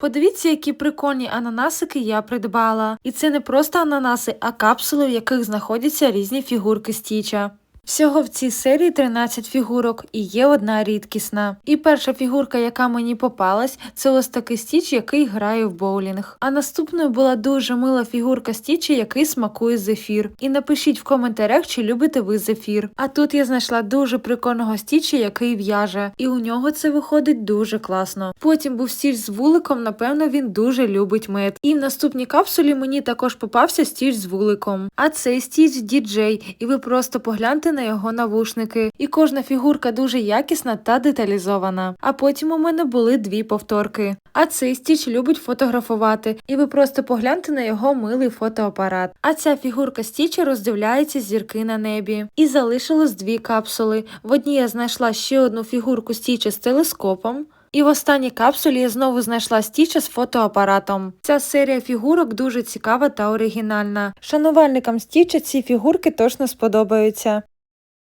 Подивіться, які прикольні ананасики я придбала. І це не просто ананаси, а капсули, в яких знаходяться різні фігурки стіча. Всього в цій серії 13 фігурок і є одна рідкісна. І перша фігурка, яка мені попалась, це ось такий стіч, який грає в боулінг. А наступною була дуже мила фігурка стіча, який смакує зефір. І напишіть в коментарях, чи любите ви зефір. А тут я знайшла дуже прикольного стіча, який в'яже, і у нього це виходить дуже класно. Потім був стіч з вуликом, напевно, він дуже любить мед. І в наступній капсулі мені також попався стіч з вуликом. А цей стіч діджей, і ви просто погляньте на його навушники. І кожна фігурка дуже якісна та деталізована. А потім у мене були дві повторки. А цей стіч любить фотографувати, і ви просто погляньте на його милий фотоапарат. А ця фігурка стіча роздивляється зірки на небі. І залишилось дві капсули. В одній я знайшла ще одну фігурку стіча з телескопом. І в останній капсулі я знову знайшла стіча з фотоапаратом. Ця серія фігурок дуже цікава та оригінальна. Шанувальникам стіча ці фігурки точно сподобаються.